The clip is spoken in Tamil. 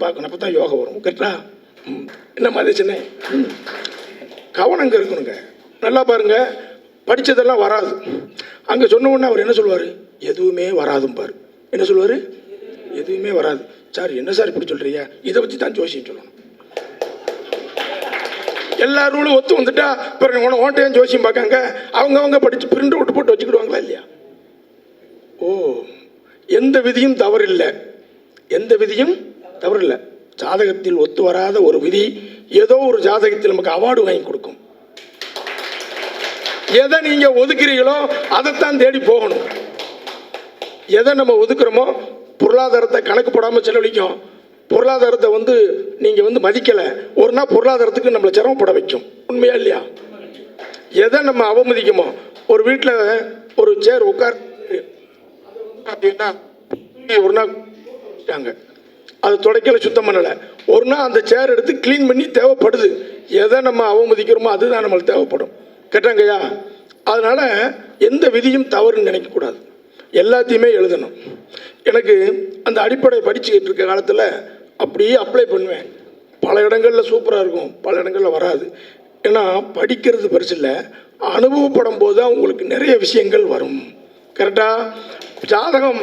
தான் பார்க்கணும். அப்போ தான் யோகா வரும் கரெக்டா என்ன மாதிரி சின்ன? ம் கவனங்க இருக்கணுங்க. நல்லா பாருங்க. படித்ததெல்லாம் வராது. அங்கே சொன்ன உடனே அவர் என்ன சொல்லுவார்? எதுவுமே வராதும் பாரு. என்ன சொல்லுவார்? எதுவுமே வராது. சார் என்ன சார் இப்படி சொல்கிறீங்க இதை வச்சு தான் ஜோசியம் சொல்லணும். எல்லா ரூலும் ஒத்து வந்துட்டா பிறகு உன ஓட்டையும் ஜோசியம் பார்க்காங்க? அவங்க அவங்க படித்து பிரிண்ட் விட்டு போட்டு வச்சுக்கிடுவாங்களா இல்லையா? ஓ எந்த விதியும் தவறில்லை. எந்த விதியும் தவறில்லை. ஜாதகத்தில் ஒத்து வராத ஒரு விதி ஏதோ ஒரு ஜாதகத்தில் நமக்கு அவார்டு வாங்கி கொடுக்கும். எதை நீங்க ஒதுக்குறீங்களோ அதைத்தான் தேடி போகணும். எதை நம்ம ஒதுக்குறோமோ பொருளாதாரத்தை கணக்கு போடாமல் செலவழிக்கும். பொருளாதாரத்தை வந்து நீங்கள் வந்து மதிக்கலை ஒரு நாள் பொருளாதாரத்துக்கு நம்மளை சிரமப்பட வைக்கும். உண்மையா இல்லையா? எதை நம்ம அவமதிக்குமோ ஒரு வீட்டில் ஒரு சேர் உட்கார் அப்படின்னா ஒரு நாள் அது துடைக்கல சுத்தம் பண்ணலை. ஒரு நாள் அந்த சேர் எடுத்து க்ளீன் பண்ணி தேவைப்படுது. எதை நம்ம அவமதிக்கிறோமோ அதுதான் நம்மளுக்கு தேவைப்படும். கேட்டாங்கய்யா அதனால் எந்த விதியும் தவறுன்னு நினைக்கக்கூடாது. எல்லாத்தையுமே எழுதணும். எனக்கு அந்த அடிப்படை படிச்சுக்கிட்டு இருக்க காலத்தில் அப்படியே அப்ளை பண்ணுவேன். பல இடங்களில் சூப்பராக இருக்கும் பல இடங்களில் வராது. ஏன்னா படிக்கிறது பெருசு இல்லை. அனுபவப்படும் போது தான் உங்களுக்கு நிறைய விஷயங்கள் வரும். கரெக்டாக ஜாதகம்